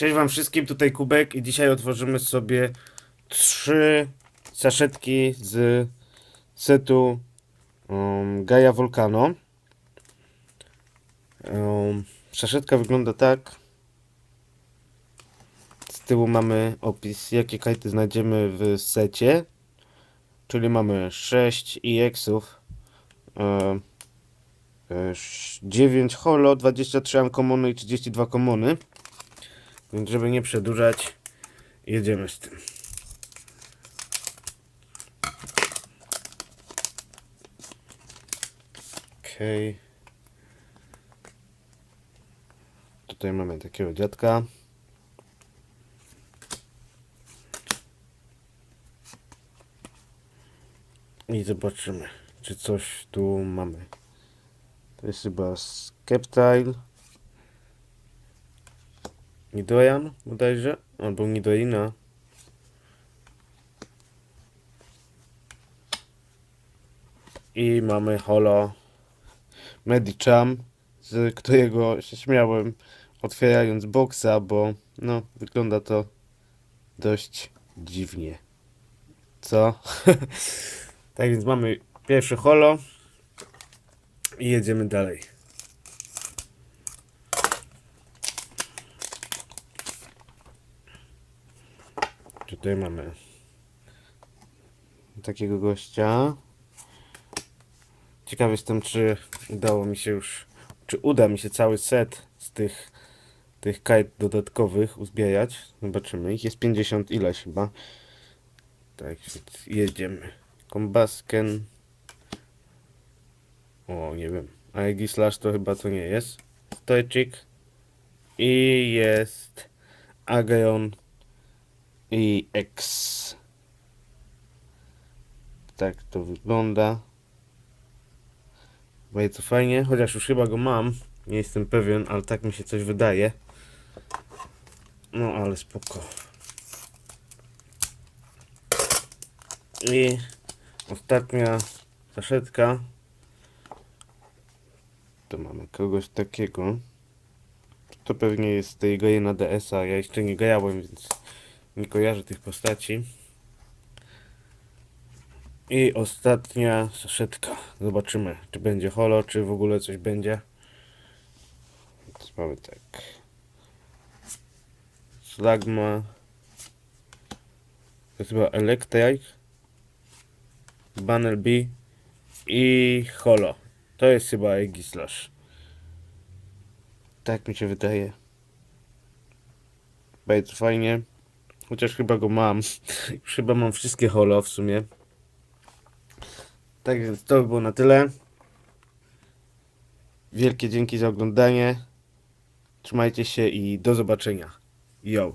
Cześć wam wszystkim, tutaj Kubek i dzisiaj otworzymy sobie trzy saszetki z setu um, Gaia Volcano. Um, saszetka wygląda tak. Z tyłu mamy opis, jakie kajty znajdziemy w secie. Czyli mamy 6 EX-ów, e, e, 9 holo, 23 uncommony i 32 commony. Więc żeby nie przedłużać, jedziemy z tym. Okej. Tutaj mamy takiego dziadka. I zobaczymy, czy coś tu mamy. To jest chyba Skeptile. Nidojan bodajże, albo Nidoina. I mamy holo Medicham, z którego się śmiałem otwierając boxa, bo no, wygląda to dość dziwnie. Co? tak więc mamy pierwszy holo i jedziemy dalej. Tutaj mamy takiego gościa. Ciekawy jestem, czy udało mi się już, czy uda mi się cały set z tych, tych kajt dodatkowych uzbierać. Zobaczymy. Ich jest 50 ileś chyba. Tak, więc jedziemy. Kombasken. O, nie wiem. Aegi Slash to chyba to nie jest. Stoichik. I jest Ageon i X. Tak to wygląda. Bardzo fajnie, chociaż już chyba go mam. Nie jestem pewien, ale tak mi się coś wydaje. No ale spoko. I ostatnia saszetka. To mamy kogoś takiego. To pewnie jest tej gry na DS-a. Ja jeszcze nie grałem, więc nie kojarzę tych postaci. I ostatnia saszetka. Zobaczymy, czy będzie holo, czy w ogóle coś będzie. Więc mamy tak. Slagma. To jest chyba Electric. Banner B. I holo. To jest chyba Aegislash. Tak mi się wydaje. Bardzo fajnie. Chociaż chyba go mam. Chyba mam wszystkie holo w sumie. Tak więc to by było na tyle. Wielkie dzięki za oglądanie. Trzymajcie się i do zobaczenia. Yo.